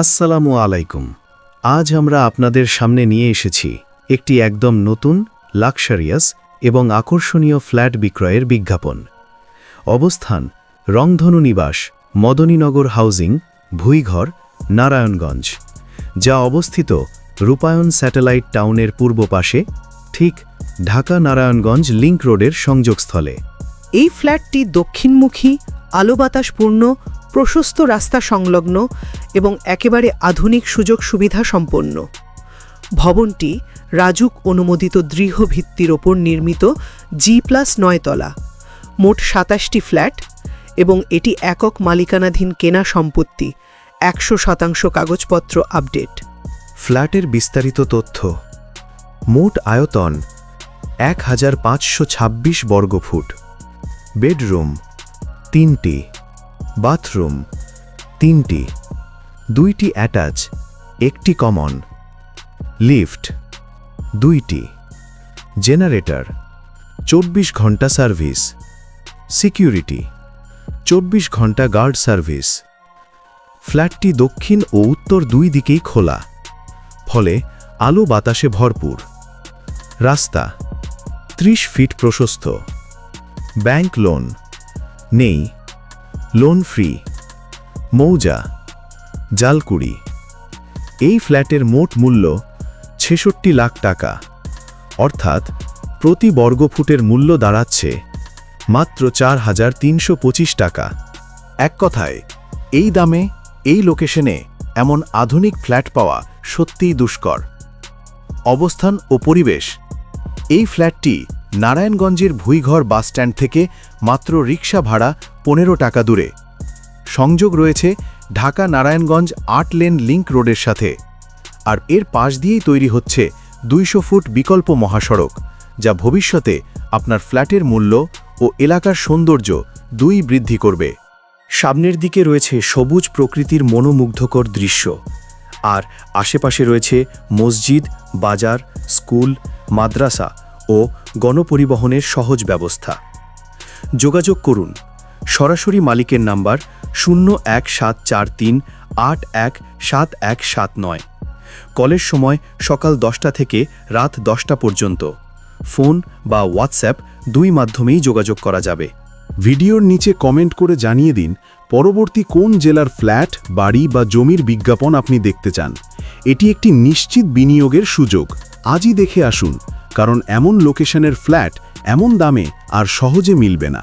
আসসালামু আলাইকুম। আজ আমরা আপনাদের সামনে নিয়ে এসেছি একটি একদম নতুন, লাক্সারিয়াস এবং আকর্ষণীয় ফ্ল্যাট বিক্রয়ের বিজ্ঞাপন। অবস্থান, রংধনু নিবাস, মদনীনগর হাউজিং, ভুইঘর, নারায়ণগঞ্জ, যা অবস্থিত রূপায়ণ স্যাটেলাইট টাউনের পূর্ব পাশে, ঠিক ঢাকা নারায়ণগঞ্জ লিংক রোডের সংযোগস্থলে। এই ফ্ল্যাটটি দক্ষিণমুখী, আলো বাতাসপূর্ণ প্রশস্ত রাস্তা সংলগ্ন এবং একেবারে আধুনিক সুযোগ সুবিধা সম্পন্ন। ভবনটি রাজুক অনুমোদিত দৃঢ় ভিত্তির ওপর নির্মিত জি প্লাস নয়তলা মোট সাতাশটি ফ্ল্যাট এবং এটি একক মালিকানাধীন কেনা সম্পত্তি, একশো শতাংশ কাগজপত্র আপডেট। ফ্ল্যাটের বিস্তারিত তথ্য। মোট আয়তন এক হাজার পাঁচশো ছাব্বিশ বর্গফুট। বেডরুম তিনটি। বাথরুম, তিনটি, দুইটি অ্যাটাচ, একটি কমন, লিফট, দুইটি, জেনারেটর, চব্বিশ ঘণ্টা সার্ভিস, সিকিউরিটি, চব্বিশ ঘণ্টা গার্ড সার্ভিস। ফ্ল্যাটটি দক্ষিণ ও উত্তর দুই দিকেই খোলা, ফলে আলো বাতাসে ভরপুর। রাস্তা, ত্রিশ ফিট প্রশস্ত। ব্যাংক লোন, নেই লোন ফ্রি, মৌজা, জালকুড়ি। এই ফ্ল্যাটের মোট মূল্য ছেষট্টি লাখ টাকা। অর্থাৎ প্রতি বর্গফুটের মূল্য দাঁড়াচ্ছে মাত্র চার হাজার তিনশো পঁচিশ টাকা। এক কথায়, এই দামে, এই লোকেশনে এমন আধুনিক ফ্ল্যাট পাওয়া সত্যিই দুষ্কর। অবস্থান ও পরিবেশ, এই ফ্ল্যাটটি নারায়ণগঞ্জের ভুইঘর বাসস্ট্যান্ড থেকে মাত্র রিক্সা ভাড়া পনেরো টাকা দূরে। সংযোগ রয়েছে ঢাকা নারায়ণগঞ্জ আট লেন লিংক রোডের সাথে। আর এর পাশ দিয়েই তৈরি হচ্ছে দুইশো ফুট বিকল্প মহাসড়ক, যা ভবিষ্যতে আপনার ফ্ল্যাটের মূল্য ও এলাকার সৌন্দর্য দুই বৃদ্ধি করবে। সামনের দিকে রয়েছে সবুজ প্রকৃতির মনোমুগ্ধকর দৃশ্য। আর আশেপাশে রয়েছে মসজিদ, বাজার, স্কুল, মাদ্রাসা ও গণপরিবহনের সহজ ব্যবস্থা। যোগাযোগ করুন। সরাসরি মালিকের নাম্বার শূন্য এক সাত চার তিন আট এক সাত এক সাত নয়। কলের সময় সকাল দশটা থেকে রাত দশটা পর্যন্ত। ফোন বা হোয়াটসঅ্যাপ দুই মাধ্যমেই যোগাযোগ করা যাবে। ভিডিওর নিচে কমেন্ট করে জানিয়ে দিন পরবর্তী কোন জেলার ফ্ল্যাট, বাড়ি বা জমির বিজ্ঞাপন আপনি দেখতে চান। এটি একটি নিশ্চিত বিনিয়োগের সুযোগ। আজই দেখে আসুন। কারণ এমন লোকেশনের ফ্ল্যাট এমন দামে আর সহজে মিলবে না।